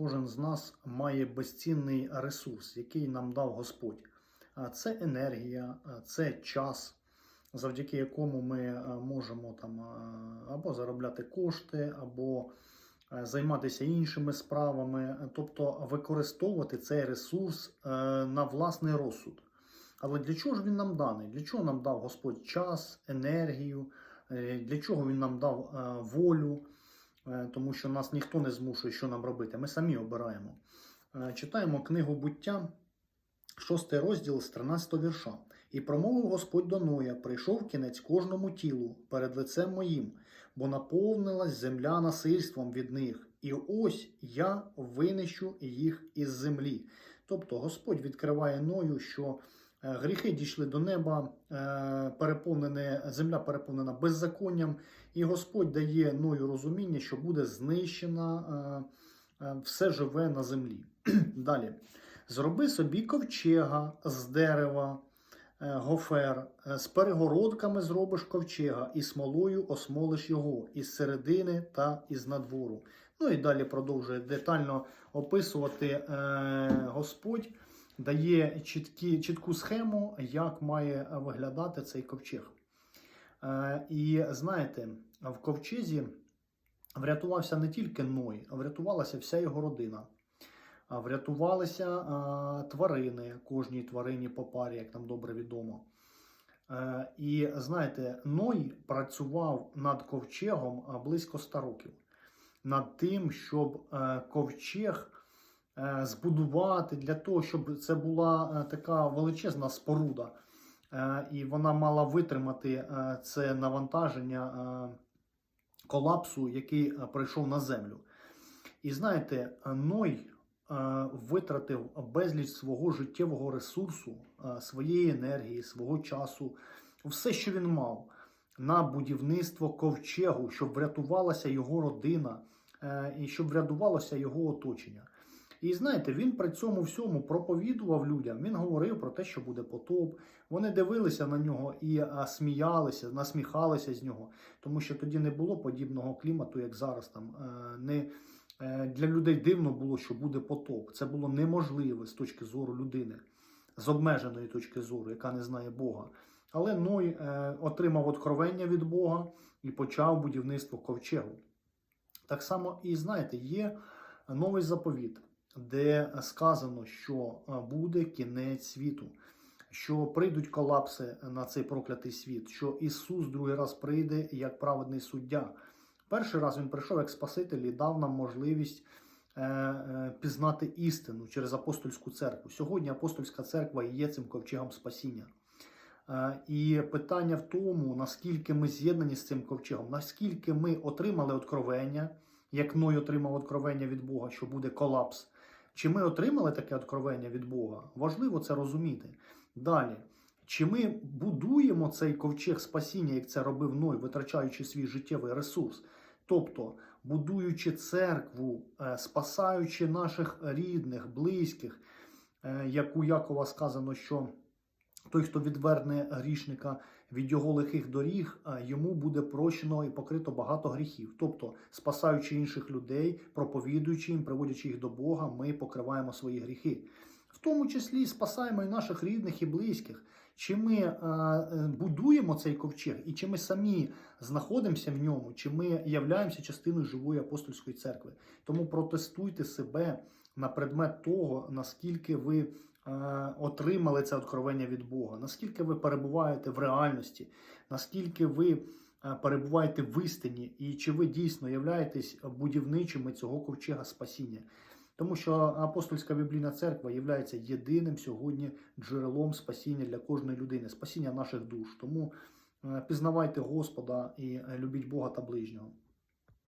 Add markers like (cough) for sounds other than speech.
Кожен з нас має безцінний ресурс, який нам дав Господь. Це енергія, це час, завдяки якому ми е, можемо там е, або заробляти кошти, або е, займатися іншими справами, тобто використовувати цей ресурс на власний розсуд. Але для чого ж він нам даний? Для чого нам дав Господь час, енергію? Для чого він нам дав волю? Е, тому що нас ніхто не змушує, що нам робити. Ми самі обираємо. Е, Читаємо книгу буття, 6 розділ з 13 вірша. І промовив Господь до Ноя: прийшов кінець кожному тілу перед лицем моїм, бо наповнилась земля насильством від них. І ось я винищу їх із землі. Тобто Господь відкриває Ною, що гріхи дійшли до неба, е, переповнене, земля переповнена беззаконням, і Господь дає Ною розуміння, що буде знищена е, е, все живе на землі. (clears throat) Далі. Зроби собі ковчега з дерева, е, гофер, е, з перегородками зробиш ковчега, і смолою осмолиш його із середини та із надвору. Ну і далі продовжує детально описувати е, Господь, дає чіткі, чітку схему, як має виглядати цей ковчег. Е, і знаєте, в ковчезі врятувався не тільки Ной, а врятувалася вся його родина. Врятувалися а, тварини, кожній тварині по парі, як нам добре відомо. Е, і знаєте, Ной працював над ковчегом близько 100 років. Над тим, щоб е, ковчег е, збудувати для того, щоб це була е, така величезна споруда, е, і вона мала витримати е, це навантаження е, колапсу, який е, прийшов на землю. І знаєте, Ной е, витратив безліч свого життєвого ресурсу, е, своєї енергії, свого часу, все, що він мав, на будівництво ковчегу, щоб врятувалася його родина е, і щоб врятувалося його оточення. І знаєте, він при цьому всьому проповідував людям. Він говорив про те, що буде потоп. Вони дивилися на нього і сміялися, насміхалися з нього, тому що тоді не було подібного клімату, як зараз. Там е, не е, для людей дивно було, що буде потоп. Це було неможливе з точки зору людини, з обмеженої точки зору, яка не знає Бога. Але Ной е, отримав откровення від Бога і почав будівництво ковчегу. Так само, і знаєте, є новий заповіт, де сказано, що е, буде кінець світу, що прийдуть колапси на цей проклятий світ, що Ісус другий раз прийде як праведний суддя. Перший раз він прийшов як Спаситель і дав нам можливість е, е, пізнати істину через апостольську церкву. Сьогодні апостольська церква є цим ковчегом спасіння. І питання в тому, наскільки ми з'єднані з цим ковчегом, наскільки ми отримали откровення, як Ной отримав откровення від Бога, що буде колапс. Чи ми отримали таке откровення від Бога? Важливо це розуміти. Далі. Чи ми будуємо цей ковчег спасіння, як це робив Ной, витрачаючи свій життєвий ресурс? Тобто, будуючи церкву, е, спасаючи наших рідних, близьких, е, як у Якова сказано, що той, хто відверне грішника від його лихих доріг, е, йому буде прощено і покрито багато гріхів. Тобто, спасаючи інших людей, проповідуючи їм, приводячи їх до Бога, ми покриваємо свої гріхи. В тому числі спасаємо і наших рідних і близьких. Чи ми е, будуємо цей ковчег, і чи ми самі знаходимося в ньому, чи ми являємося частиною живої апостольської церкви. Тому протестуйте себе на предмет того, наскільки ви отримали це откровення від Бога, наскільки ви перебуваєте в реальності, наскільки ви е, перебуваєте в істині, і чи ви дійсно являєтесь будівничими цього ковчега спасіння. Тому що апостольська біблійна церква є єдиним сьогодні джерелом спасіння для кожної людини, спасіння наших душ. Тому е, пізнавайте Господа і е, любіть Бога та ближнього.